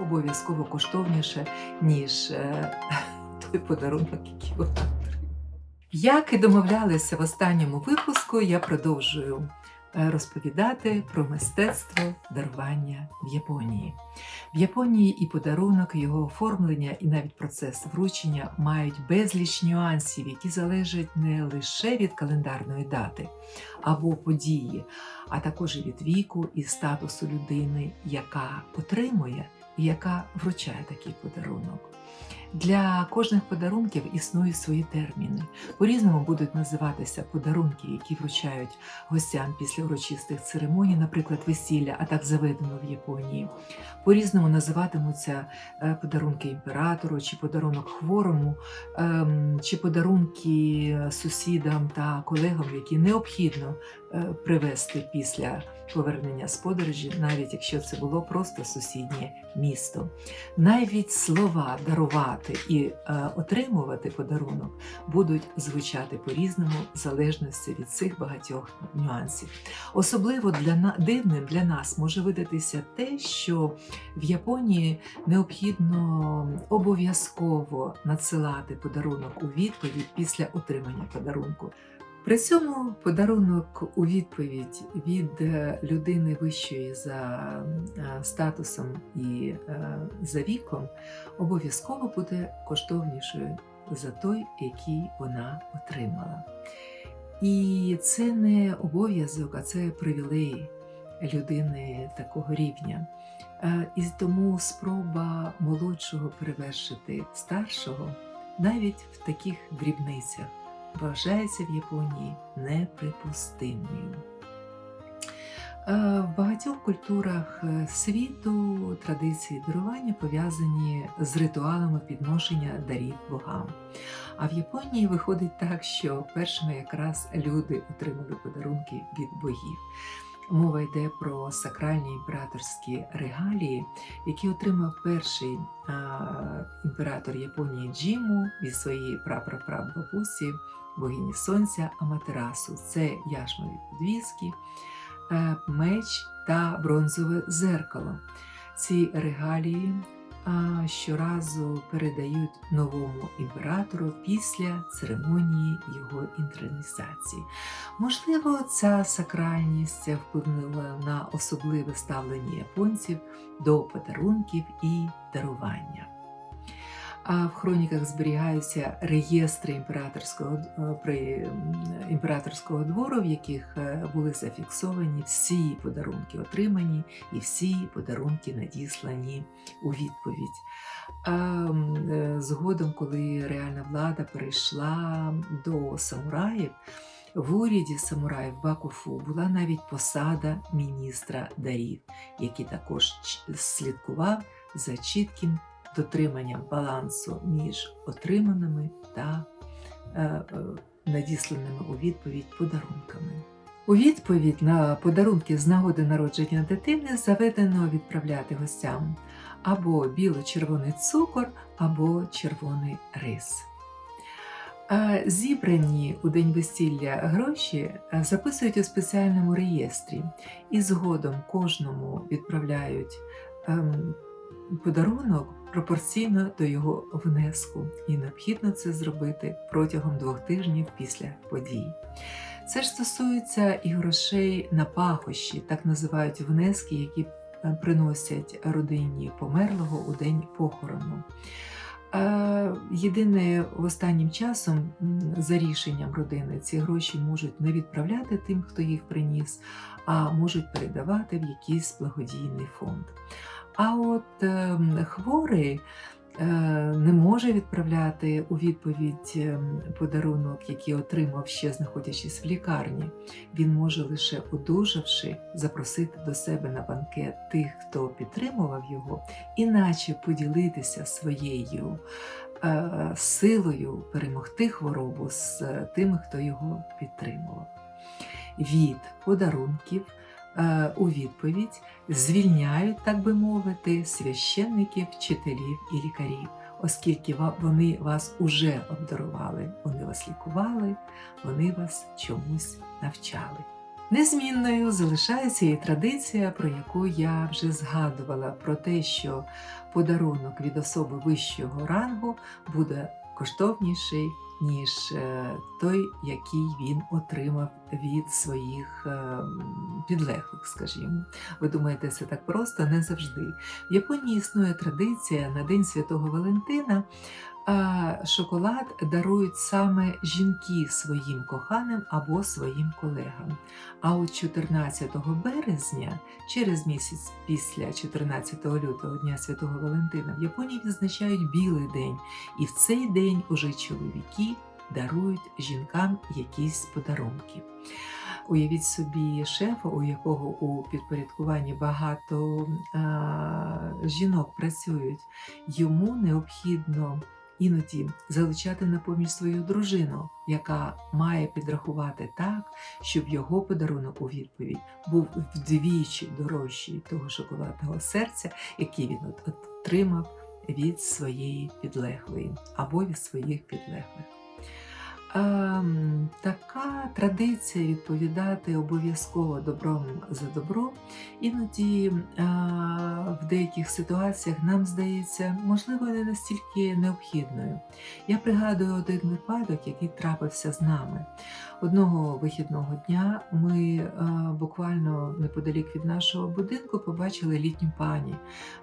обов'язково коштовніше, ніж е, той подарунок, який вона отримала. Як і домовлялися в останньому випуску, я продовжую е, розповідати про мистецтво дарування в Японії. В Японії і подарунок, і його оформлення, і навіть процес вручення мають безліч нюансів, які залежать не лише від календарної дати або події, а також від віку і статусу людини, яка отримує яка вручає такий подарунок. Для кожних подарунків існують свої терміни. По-різному будуть називатися подарунки, які вручають гостям після урочистих церемоній, наприклад, весілля, а так заведено в Японії. По-різному називатимуться е, подарунки імператору, чи подарунок хворому, ем, чи подарунки сусідам та колегам, які необхідно привезти після повернення з подорожі, навіть якщо це було просто сусіднє місто. Навіть слова дарувати і е, отримувати подарунок будуть звучати по-різному в залежності від цих багатьох нюансів. Особливо для на- дивним для нас може видатися те, що в Японії необхідно обов'язково надсилати подарунок у відповідь після отримання подарунку. При цьому подарунок у відповідь від е, людини вищої за е, статусом і е, за віком обов'язково буде коштовнішою за той, який вона отримала. І це не обов'язок, а це привілей людини такого рівня. І тому спроба молодшого перевершити старшого навіть в таких дрібницях вважається в Японії неприпустимою. Е, В багатьох культурах е, світу традиції дарування пов'язані з ритуалами підношення дарів богам. А в Японії виходить так, що першими якраз люди отримали подарунки від богів. Мова йде про сакральні імператорські регалії, які отримав перший а, імператор Японії Джіму від своєї прапрапрабабусі, богині сонця Аматерасу. Це яшмові підвіски, е, меч та бронзове зеркало. Ці регалії а, щоразу передають новому імператору після церемонії його інтронізації. Можливо, ця сакральність вплинула на особливе ставлення японців до подарунків і дарування. А в хроніках зберігаються реєстри імператорського, е, при імператорського двору, в яких е, були зафіксовані всі подарунки отримані і всі подарунки надіслані у відповідь. А е, згодом, коли реальна влада перейшла до самураїв, в уряді самураїв Бакуфу була навіть посада міністра дарів, який також слідкував за чітким дотриманням балансу між отриманими та е, е, надісланими у відповідь подарунками. У відповідь на подарунки з нагоди народження дитини заведено відправляти гостям або біло-червоний цукор, або червоний рис. А Зібрані у день весілля гроші е, записують у спеціальному реєстрі і згодом кожному відправляють ем, подарунок пропорційно до його внеску, і необхідно це зробити протягом двох тижнів після подій. Це ж стосується і грошей на пахощі, так називають внески, які е, приносять родині померлого у день похорону. Е, Єдине останнім часом, за рішенням родини, ці гроші можуть не відправляти тим, хто їх приніс, а можуть передавати в якийсь благодійний фонд. А от ем, хворий е, не може відправляти у відповідь ем, подарунок, який отримав ще знаходячись в лікарні. Він може лише одужавши запросити до себе на банкет тих, хто підтримував його, іначе поділитися своєю е, силою перемогти хворобу з е, тими, хто його підтримував. Від подарунків у відповідь звільняють, так би мовити, священників, вчителів і лікарів, оскільки вони вас уже обдарували, вони вас лікували, вони вас чомусь навчали. Незмінною залишається і традиція, про яку я вже згадувала, про те, що подарунок від особи вищого рангу буде коштовніший, ніж е, той, який він отримав від своїх е, підлеглих, скажімо. Ви думаєте, це так просто? Не завжди. В Японії існує традиція на День Святого Валентина. Шоколад дарують саме жінки своїм коханим або своїм колегам. А от 14 березня, через місяць після 14 лютого Дня Святого Валентина, в Японії відзначають білий день, і в цей день уже чоловіки дарують жінкам якісь подарунки. Уявіть собі шефа, у якого у підпорядкуванні багато а, жінок працюють, йому необхідно іноді залучати на поміч свою дружину, яка має підрахувати так, щоб його подарунок у відповідь був вдвічі дорожчий того шоколадного серця, який він от- отримав від своєї підлеглої або від своїх підлеглих. Ем, така традиція відповідати обов'язково добром за добро, іноді е, в деяких ситуаціях нам здається, можливо, не настільки необхідною. Я пригадую один випадок, який трапився з нами. Одного вихідного дня ми е, буквально неподалік від нашого будинку побачили літню пані.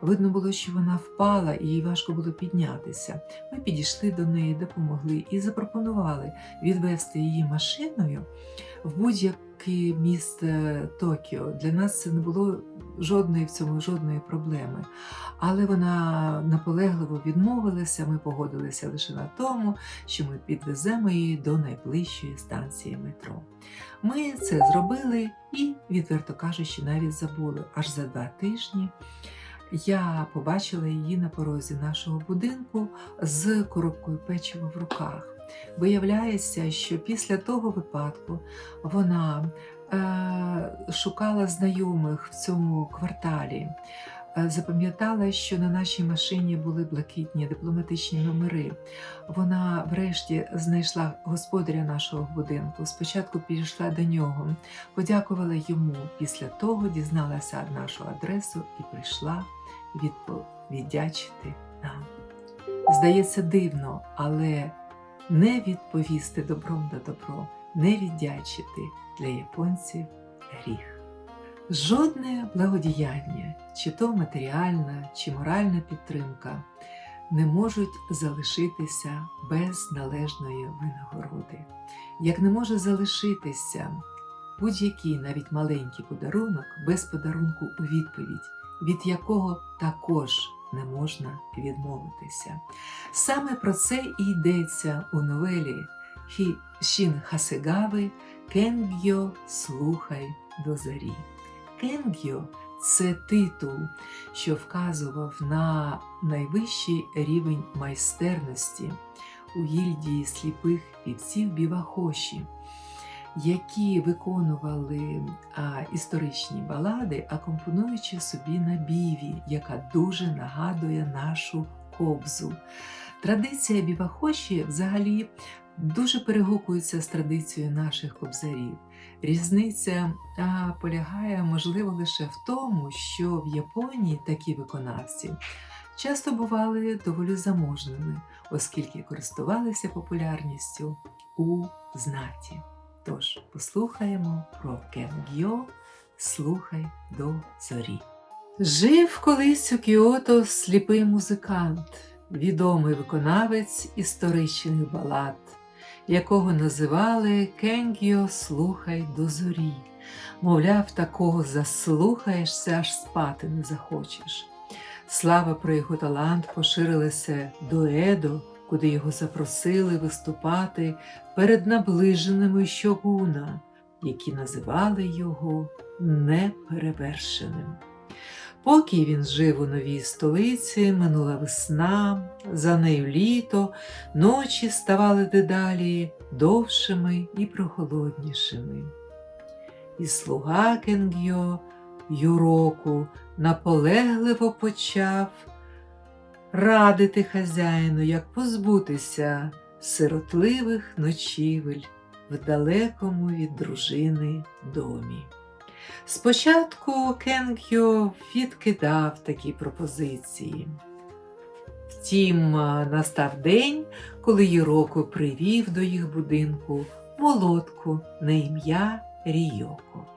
Видно було, що вона впала і їй важко було піднятися. Ми підійшли до неї, допомогли і запропонували відвести її машиною в будь-яке місце Токіо. Для нас це не було жодної в цьому жодної проблеми. Але вона наполегливо відмовилася. Ми погодилися лише на тому, що ми підвеземо її до найближчої станції метро. Ми це зробили і, відверто кажучи, навіть забули. Аж за два тижні я побачила її на порозі нашого будинку з коробкою печива в руках. Виявляється, що після того випадку вона е, шукала знайомих в цьому кварталі. Е, Запам'ятала, що на нашій машині були блакитні дипломатичні номери. Вона врешті знайшла господаря нашого будинку. Спочатку підійшла до нього, подякувала йому. Після того дізналася нашу адресу і прийшла віддячити нам. Здається, дивно, але не відповісти добром на добро, не віддячити для японців гріх. Жодне благодіяння, чи то матеріальна, чи моральна підтримка, не можуть залишитися без належної винагороди. Як не може залишитися будь-який навіть маленький подарунок без подарунку у відповідь, від якого також не можна відмовитися. Саме про це і йдеться у новелі Шін Хасегави Кенгьо Слухай до зарі. Кенгьо це титул, що вказував на найвищий рівень майстерності у гільдії сліпих півців Бівахоші, які виконували а, історичні балади, акомпонуючи собі на біві, яка дуже нагадує нашу кобзу. Традиція бівахоші взагалі дуже перегукується з традицією наших кобзарів. Різниця а, полягає, можливо, лише в тому, що в Японії такі виконавці часто бували доволі заможними, оскільки користувалися популярністю у знаті. Тож послухаємо про Кенгьо Слухай до зорі. Жив колись у Кіото сліпий музикант, відомий виконавець історичних балад, якого називали Кенгіо Слухай до зорі. Мовляв, такого заслухаєшся, аж спати не захочеш. Слава про його талант поширилася до Едо, куди його запросили виступати перед наближеними щогуна, які називали його неперевершеним. Поки він жив у новій столиці, минула весна, за нею літо, ночі ставали дедалі довшими і прохолоднішими. І слуга Кенгьо Юроку наполегливо почав радити хазяїну, як позбутися сиротливих ночівель в далекому від дружини домі. Спочатку Кенгьо відкидав такі пропозиції. Втім, настав день, коли Юроко привів до їх будинку молодку на ім'я Рійоко.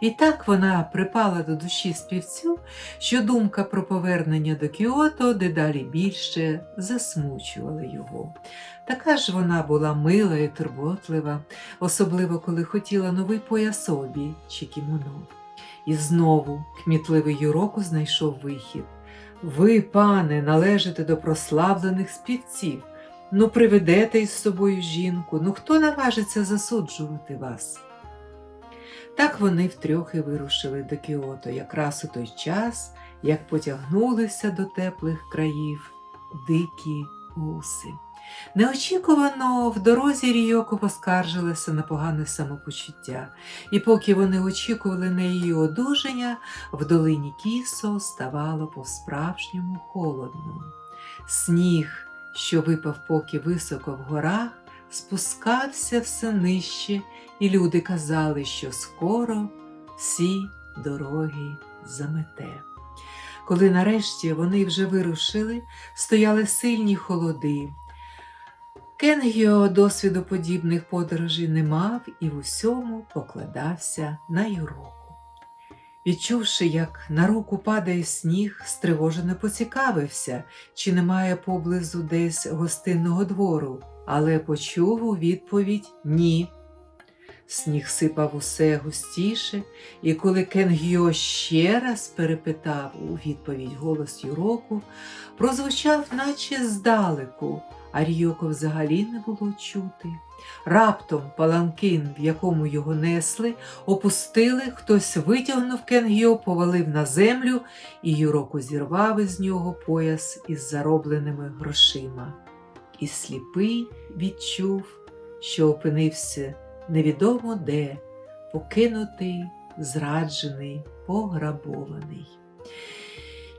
І так вона припала до душі співцю, що думка про повернення до Кіото дедалі більше засмучувала його. Така ж вона була мила і турботлива, особливо коли хотіла новий пояс собі чи кімоно. І знову кмітливий Юроко знайшов вихід. Ви, пане, належите до прославлених співців. Ну, приведете із собою жінку, ну хто наважиться засуджувати вас? Так вони втрьох і вирушили до Кіото якраз у той час, як потягнулися до теплих країв дикі гуси. Неочікувано в дорозі Рійоко поскаржилася на погане самопочуття, і поки вони очікували на її одужання, в долині Кісо ставало по-справжньому холодно. Сніг, що випав поки високо в горах, спускався все нижче, і люди казали, що скоро всі дороги замете. Коли нарешті вони вже вирушили, стояли сильні холоди. Кенгіо досвіду подібних подорожей не мав і в усьому покладався на Юроку. Відчувши, як на руку падає сніг, стривожено поцікавився, чи немає поблизу десь гостинного двору, але почув у відповідь ні. Сніг сипав усе густіше, і коли Кенгіо ще раз перепитав у відповідь голос Юроку, прозвучав, наче здалеку, а Ріоко взагалі не було чути. Раптом паланкин, в якому його несли, опустили, хтось витягнув Кенгіо, повалив на землю, і Юроку зірвав із нього пояс із заробленими грошима. І сліпий відчув, що опинився невідомо де, покинутий, зраджений, пограбований.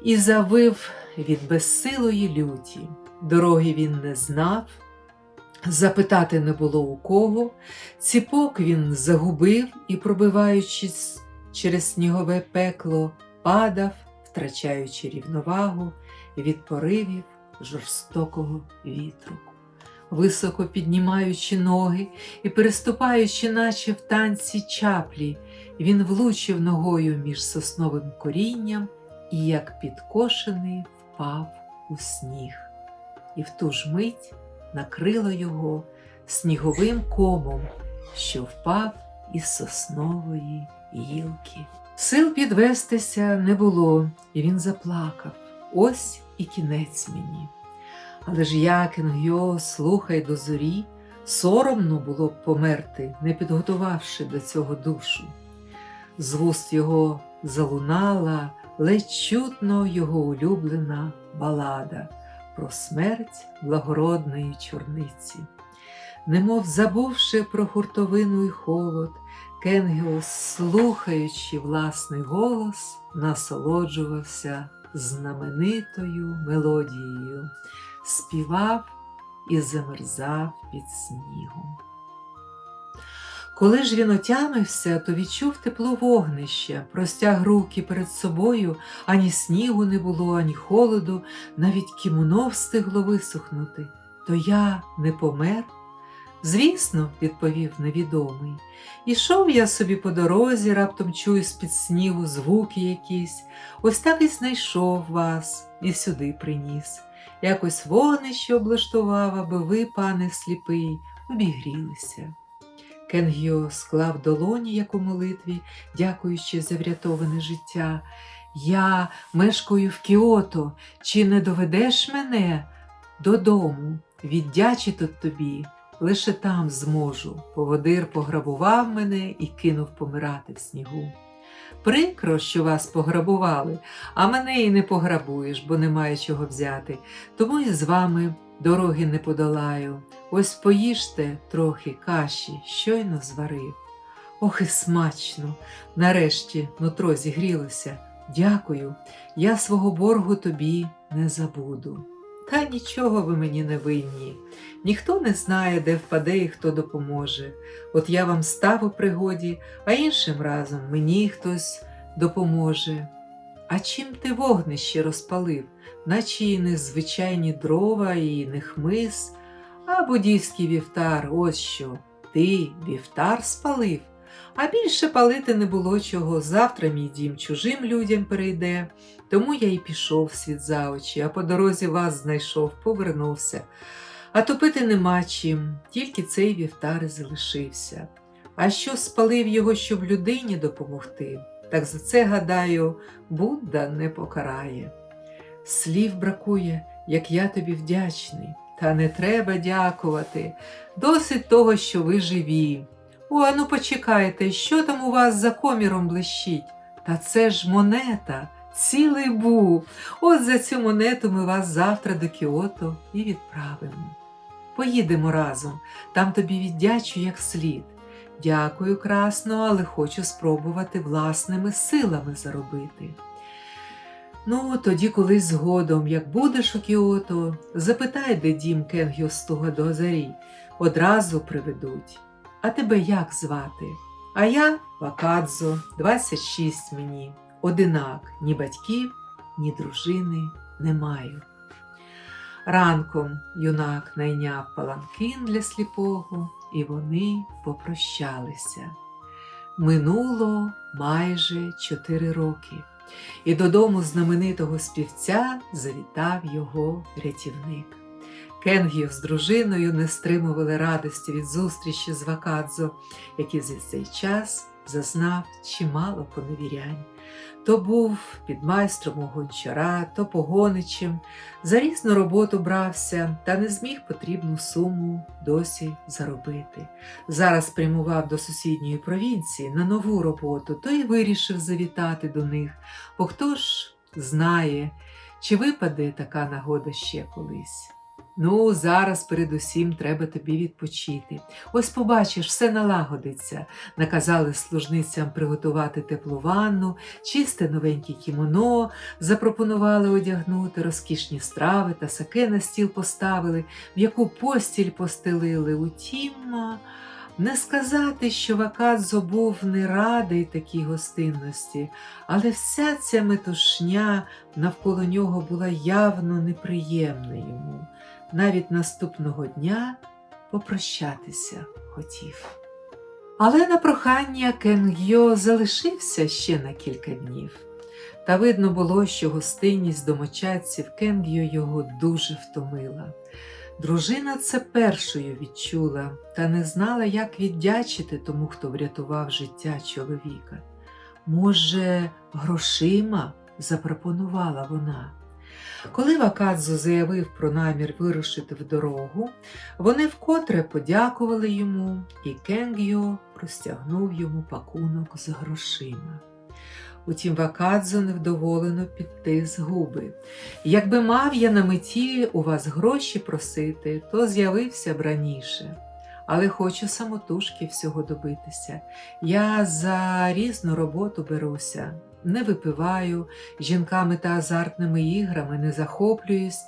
І завив від безсилої люті. Дороги він не знав, запитати не було у кого, ціпок він загубив і, пробиваючись через снігове пекло, падав, втрачаючи рівновагу від поривів жорстокого вітру. Високо піднімаючи ноги і переступаючи, наче в танці чаплі, він влучив ногою між сосновим корінням і, як підкошений, впав у сніг. І в ту ж мить накрило його сніговим комом, що впав із соснової гілки. Сил підвестися не було, і він заплакав. Ось і кінець мені. Але ж я, Кенгьо, слухай до зорі, соромно було б померти, не підготувавши до цього душу. З вуст його залунала ледь чутно його улюблена балада про смерть благородної чорниці. Немов забувши про хуртовину й холод, Кенгіо, слухаючи власний голос, насолоджувався знаменитою мелодією, співав і замерзав під снігом. Коли ж він отямився, то відчув тепло вогнища, простяг руки перед собою, ані снігу не було, ані холоду, навіть кімоно встигло висохнути. То я не помер? Звісно, відповів невідомий. Ішов я собі по дорозі, раптом чую з-під снігу звуки якісь. Ось так і знайшов вас і сюди приніс. Якось вогнище облаштував, аби ви, пане сліпий, обігрілися. Кенгіо склав долоні, як у молитві, дякуючи за врятоване життя. Я мешкаю в Кіото, чи не доведеш мене додому? Віддячити тобі, лише там зможу. Поводир пограбував мене і кинув помирати в снігу. Прикро, що вас пограбували, а мене і не пограбуєш, бо немає чого взяти. Тому і з вами дороги не подолаю. Ось поїжте трохи каші, щойно зварив. Ох і смачно! Нарешті нутро зігрілося. Дякую, я свого боргу тобі не забуду. Та нічого ви мені не винні. Ніхто не знає, де впаде і хто допоможе. От я вам став у пригоді, а іншим разом мені хтось допоможе. А чим ти вогнище розпалив, наче і не звичайні дрова, і не хмиз, а будівський вівтар, ось що. Ти вівтар спалив, а більше палити не було чого. Завтра мій дім чужим людям перейде. Тому я й пішов світ за очі, а по дорозі вас знайшов, повернувся. А топити нема чим, тільки цей вівтар залишився. А що спалив його, щоб людині допомогти, так за це, гадаю, Будда не покарає. Слів бракує, як я тобі вдячний, та не треба дякувати. Досить того, що ви живі. О, ану почекайте, що там у вас за коміром блищить? Та це ж монета, цілий був. От за цю монету ми вас завтра до Кіото і відправимо. Поїдемо разом, там тобі віддячу як слід. Дякую, красно, але хочу спробувати власними силами заробити. Ну, тоді колись згодом, як будеш у Кіото, запитай, де дім Кенгьо Стуга до Озарі, одразу приведуть. А тебе як звати? А я Вакадзо, 26 мені, одинак, ні батьків, ні дружини не маю. Ранком юнак найняв паланкин для сліпого, і вони попрощалися. Минуло майже чотири роки, і додому знаменитого співця завітав його рятівник. Кенгіо з дружиною не стримували радості від зустрічі з Вакадзо, який за цей час зазнав чимало поневірянь. То був підмайстром у гончара, то погоничем, за різну роботу брався та не зміг потрібну суму досі заробити. Зараз прямував до сусідньої провінції на нову роботу, то й вирішив завітати до них, бо хто ж знає, чи випаде така нагода ще колись. Ну, зараз передусім треба тобі відпочити. Ось побачиш, все налагодиться. Наказали служницям приготувати теплу ванну, чисте новеньке кімоно, запропонували одягнути розкішні страви та саке на стіл поставили, в яку постіль постелили. Утім, не сказати, що Вакадзо був не радий такій гостинності, але вся ця метушня навколо нього була явно неприємна йому. Навіть наступного дня попрощатися хотів. Але на прохання Кенгьо залишився ще на кілька днів. Та видно було, що гостинність домочадців Кенгьо його дуже втомила. Дружина це першою відчула та не знала, як віддячити тому, хто врятував життя чоловіка. Може, грошима запропонувала вона. Коли Вакадзо заявив про намір вирушити в дорогу, вони вкотре подякували йому, і Кенгйо простягнув йому пакунок з грошима. Утім, Вакадзо невдоволено підтис губи. Якби мав я на меті у вас гроші просити, то з'явився б раніше. Але хочу самотужки всього добитися. Я за різну роботу беруся, не випиваю, жінками та азартними іграми не захоплююсь.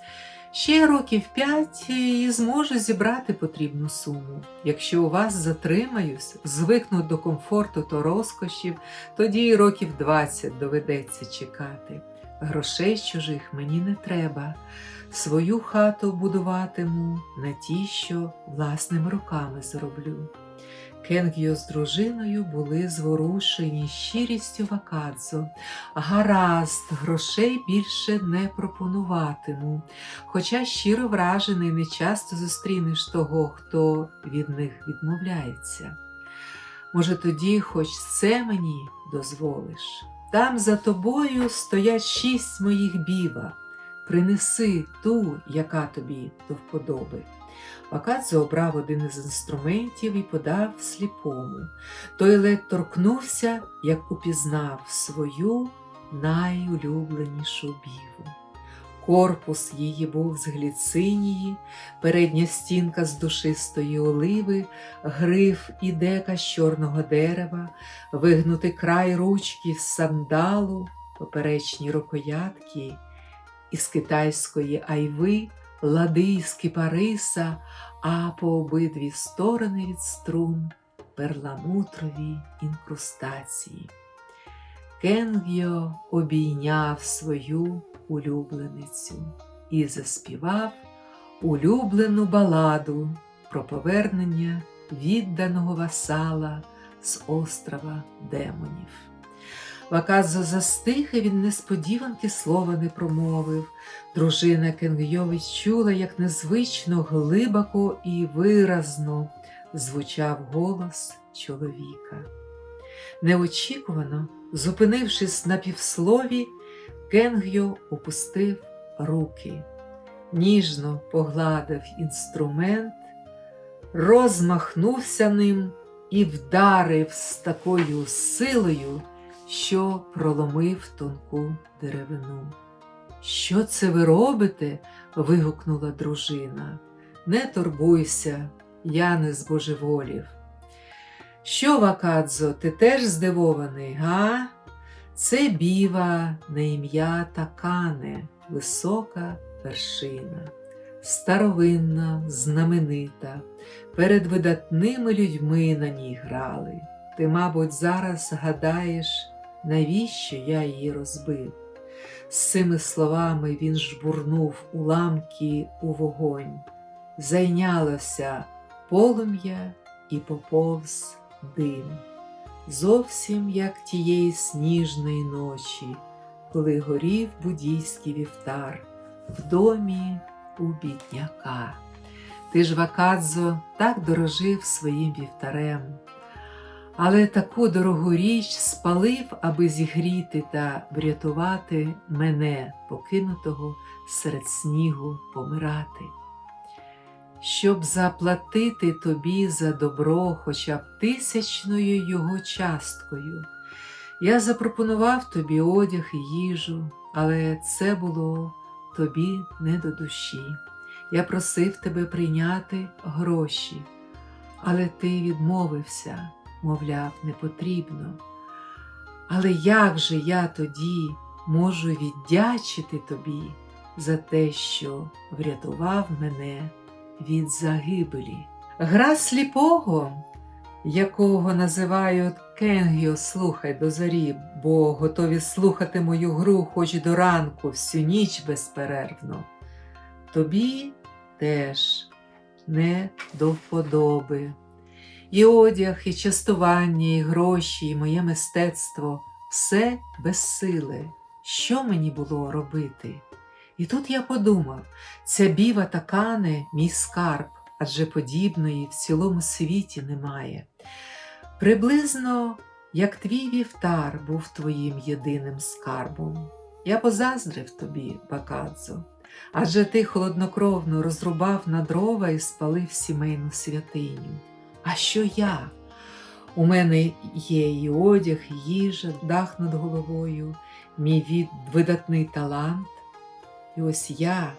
Ще років п'ять і зможу зібрати потрібну суму. Якщо у вас затримаюсь, звикну до комфорту та розкошів, тоді й років двадцять доведеться чекати. Грошей чужих мені не треба. Свою хату будуватиму на ті, що власними руками зроблю. Кенгіо з дружиною були зворушені щирістю Вакадзо. Гаразд, грошей більше не пропонуватиму, хоча щиро вражений не часто зустрінеш того, хто від них відмовляється. Може, тоді хоч це мені дозволиш. Там за тобою стоять шість моїх біва. Принеси ту, яка тобі до вподоби. Вакадзо обрав один із інструментів і подав сліпому. Той ледь торкнувся, як упізнав свою найулюбленішу біву. Корпус її був з гліцинії, передня стінка з душистої оливи, гриф і дека з чорного дерева, вигнутий край ручки з сандалу, поперечні рукоятки із китайської айви, лади з кипариса, а по обидві сторони від струн перламутрові інкрустації. Кенгьо обійняв свою улюбленицю і заспівав улюблену баладу про повернення відданого васала з острова демонів. Ваказо застиг, і він несподіванки слова не промовив. Дружина Кенгйо відчула, як незвично глибоко і виразно звучав голос чоловіка. Неочікувано, зупинившись на півслові, Кенгйо опустив руки, ніжно погладив інструмент, розмахнувся ним і вдарив з такою силою, що проломив тонку деревину. Що це ви робите? вигукнула дружина. Не турбуйся, я не збожеволів. Що, Вакадзо, ти теж здивований, га? Це біва на ім'я Такане, висока вершина, старовинна, знаменита, перед видатними людьми на ній грали. Ти, мабуть, зараз гадаєш, навіщо я її розбив. З цими словами він жбурнув уламки у вогонь. Зайнялося полум'я і поповз дим, зовсім як тієї сніжної ночі, коли горів буддійський вівтар в домі у бідняка. Ти ж, Вакадзо, так дорожив своїм вівтарем, але таку дорогу річ спалив, аби зігріти та врятувати мене, покинутого серед снігу помирати. Щоб заплатити тобі за добро хоча б тисячною його часткою. Я запропонував тобі одяг і їжу, але це було тобі не до душі. Я просив тебе прийняти гроші, але ти відмовився, мовляв, не потрібно. Але як же я тоді можу віддячити тобі за те, що врятував мене від загибелі? Гра сліпого, якого називають Кенгіо слухай до зарі, бо готові слухати мою гру хоч до ранку всю ніч безперервно. Тобі теж не до вподоби. І одяг, і частування, і гроші, і моє мистецтво все безсиле. Що мені було робити? І тут я подумав: ця біва такане мій скарб, адже подібної в цілому світі немає. Приблизно як твій вівтар був твоїм єдиним скарбом. Я позаздрив тобі, Бакадзо, адже ти холоднокровно розрубав на дрова і спалив сімейну святиню. А що я? У мене є і одяг, і їжа, дах над головою, мій від видатний талант. І ось я,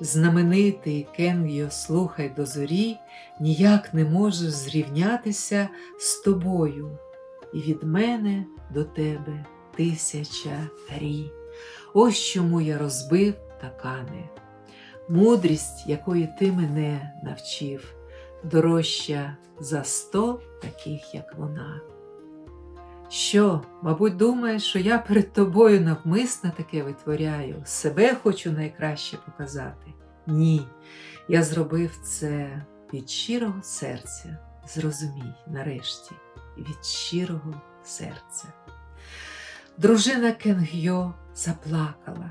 знаменитий Кенгіо, слухай до зорі, ніяк не можу зрівнятися з тобою, і від мене до тебе тисяча рі. Ось чому я розбив такане. Мудрість, якої ти мене навчив, дорожча за сто таких, як вона. Що, мабуть, думаєш, що я перед тобою навмисно таке витворяю, себе хочу найкраще показати? Ні, я зробив це від щирого серця. Зрозумій, нарешті, від щирого серця. Дружина Кенгьо заплакала,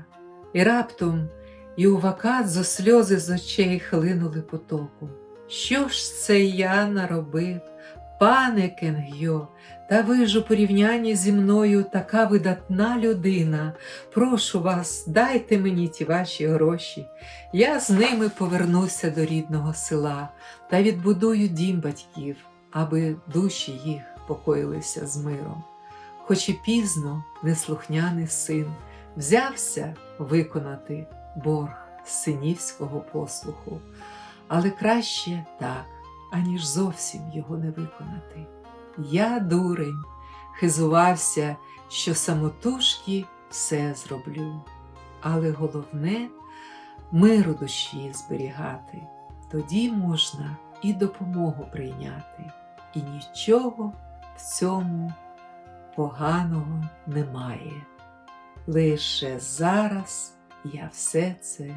і раптом і у Вакадзо сльози з очей хлинули потоком. Що ж це я наробив, пане Кенгьо, та ви ж у порівнянні зі мною така видатна людина. Прошу вас, дайте мені ті ваші гроші. Я з ними повернуся до рідного села та відбудую дім батьків, аби душі їх покоїлися з миром. Хоч і пізно неслухняний син взявся виконати борг синівського послуху, але краще так, аніж зовсім його не виконати. Я, дурень, хизувався, що самотужки все зроблю, але головне миру душі зберігати, тоді можна і допомогу прийняти, і нічого в цьому поганого немає. Лише зараз я все це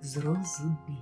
зрозумів.